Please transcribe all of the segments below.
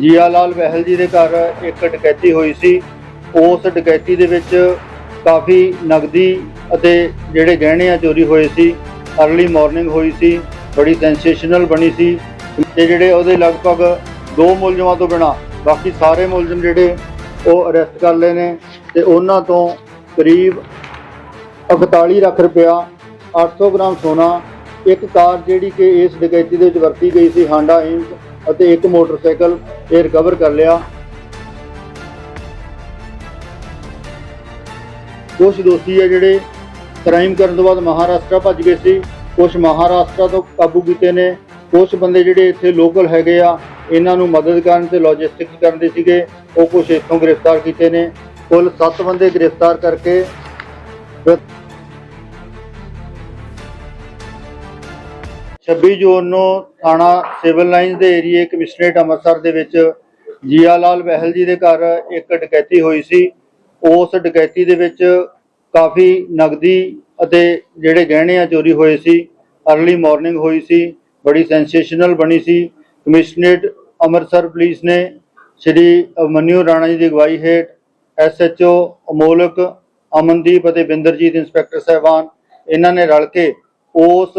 ਜੀਆ ਲਾਲ ਬਹਿਲ ਜੀ ਦੇ ਘਰ ਇੱਕ ਡਕੈਤੀ ਹੋਈ ਸੀ। ਉਸ ਡਕੈਤੀ ਦੇ ਵਿੱਚ ਕਾਫੀ ਨਗਦੀ ਅਤੇ ਜਿਹੜੇ ਗਹਿਣੇ ਆ ਚੋਰੀ ਹੋਏ ਸੀ। ਅਰਲੀ ਮਾਰਨਿੰਗ ਹੋਈ ਸੀ। ਬੜੀ ਸੈਂਸੇਸ਼ਨਲ ਬਣੀ ਸੀ। ਤੇ ਜਿਹੜੇ ਉਹਦੇ ਲਗਭਗ ਦੋ ਮੁਲਜ਼ਮਾਂ ਤੋਂ ਬਿਨਾ ਬਾਕੀ ਸਾਰੇ ਮੁਲਜ਼ਮ ਜਿਹੜੇ ਉਹ ਅਰੈਸਟ ਕਰ ਲਏ ਨੇ ਤੇ ਉਹਨਾਂ ਤੋਂ ਕਰੀਬ 41 ਲੱਖ ਰੁਪਇਆ 800 ਗ੍ਰਾਮ ਸੋਨਾ, ਇੱਕ ਕਾਰ ਜਿਹੜੀ ਕਿ ਇਸ ਡਕੈਤੀ ਦੇ ਵਿੱਚ ਵਰਤੀ ਗਈ ਸੀ ਹਾਂਡਾ ਇੰਕ ਅਤੇ ਇੱਕ ਮੋਟਰਸਾਈਕਲ ਇਹ ਰਿਕਵਰ ਕਰ ਲਿਆ। ਕੁਝ ਦੋਸ਼ੀ ਹੈ ਜਿਹੜੇ ਕ੍ਰਾਈਮ ਕਰਨ ਤੋਂ ਬਾਅਦ ਮਹਾਰਾਸ਼ਟਰ ਭੱਜ ਗਏ ਸੀ। ਕੁਝ ਮਹਾਰਾਸ਼ਟਰ ਤੋਂ ਕਾਬੂ ਕੀਤੇ ਨੇ। ਕੁਝ ਬੰਦੇ ਜਿਹੜੇ ਇੱਥੇ ਲੋਕਲ ਹੈਗੇ ਆ, ਇਹਨਾਂ ਨੂੰ ਮਦਦ ਕਰਨ ਤੇ ਕਰਨ ਦੇ ਸੀਗੇ। ਉਹ ਕੁਝ ਇੱਥੋਂ ਗ੍ਰਿਫਤਾਰ ਕੀਤੇ ਨੇ। ਕੁੱਲ 7 ਬੰਦੇ ਗ੍ਰਿਫਤਾਰ ਕਰਕੇ 26 ਜੂਨ ਨੂੰ ਥਾਣਾ ਸਿਵਲ ਲਾਈਨਸ ਦੇ ਏਰੀਏ ਕਮਿਸ਼ਨਰੇਟ ਅੰਮ੍ਰਿਤਸਰ ਦੇ ਵਿੱਚ ਜੀਆ ਲਾਲ ਬਹਿਲ ਜੀ ਦੇ ਘਰ ਇੱਕ ਡਕੈਤੀ ਹੋਈ ਸੀ। ਉਸ ਡਕੈਤੀ ਦੇ ਵਿੱਚ ਕਾਫੀ ਨਗਦੀ ਅਤੇ ਜਿਹੜੇ ਗਹਿਣੇ ਆ ਚੋਰੀ ਹੋਏ ਸੀ। ਅਰਲੀ ਮਾਰਨਿੰਗ ਹੋਈ ਸੀ। ਬੜੀ ਸੈਂਸੇਸ਼ਨਲ ਬਣੀ ਸੀ। ਕਮਿਸ਼ਨਰੇਟ ਅੰਮ੍ਰਿਤਸਰ ਪੁਲਿਸ ਨੇ ਸ਼੍ਰੀ ਮਨਿਓ ਰਾਣਾ ਜੀ ਦੀ ਅਗਵਾਈ ਹੇਠ ਐਸਐਚਓ ਅਮੋਲਕ, ਅਮਨਦੀਪ ਅਤੇ ਬਿੰਦਰਜੀਤ, ਇੰਸਪੈਕਟਰ ਸਾਹਿਬਾਨ ਇਹਨਾਂ ਨੇ ਰਲ ਕੇ ਉਸ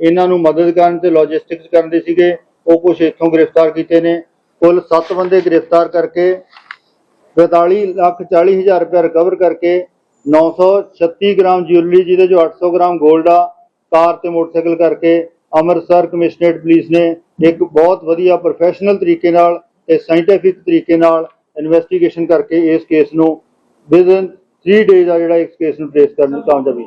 ਇਹਨਾਂ ਨੂੰ ਮਦਦ ਕਰਨ ਤੇ ਲੌਜਿਸਟਿਕਸ ਕਰਦੇ ਸੀਗੇ। ਉਹ ਕੁਝ ਇੱਥੋਂ ਗ੍ਰਿਫਤਾਰ ਕੀਤੇ ਨੇ। ਕੁੱਲ 7 ਬੰਦੇ ਗ੍ਰਿਫਤਾਰ ਕਰਕੇ 42 ਲੱਖ 40 ਹਜ਼ਾਰ ਰੁਪਏ ਰਿਕਵਰ ਕਰਕੇ 936 ਗ੍ਰਾਮ ਜਿਊਲਰੀ ਜਿਹਦੇ ਜੋ 800 ਗ੍ਰਾਮ 골ਡ ਆ, ਕਾਰ ਤੇ ਮੋਟਰਸਾਈਕਲ ਕਰਕੇ ਅੰਮ੍ਰਿਤਸਰ ਕਮਿਸ਼ਨਰੇਟ ਪੁਲਿਸ ਨੇ ਇੱਕ ਬਹੁਤ ਵਧੀਆ ਪ੍ਰੋਫੈਸ਼ਨਲ ਤਰੀਕੇ ਨਾਲ ਤੇ ਸਾਇੰਟੀਫਿਕ ਤਰੀਕੇ ਨਾਲ ਇਨਵੈਸਟੀਗੇਸ਼ਨ ਕਰਕੇ ਇਸ ਕੇਸ ਨੂੰ ਵਿਦਨ 3 ਡੇਜ਼ ਆ ਜਿਹੜਾ ਇਸ ਕੇਸ ਨੂੰ ਟ੍ਰੇਸ ਕਰਨ ਨੂੰ ਕਾਮਯਾਬੀ।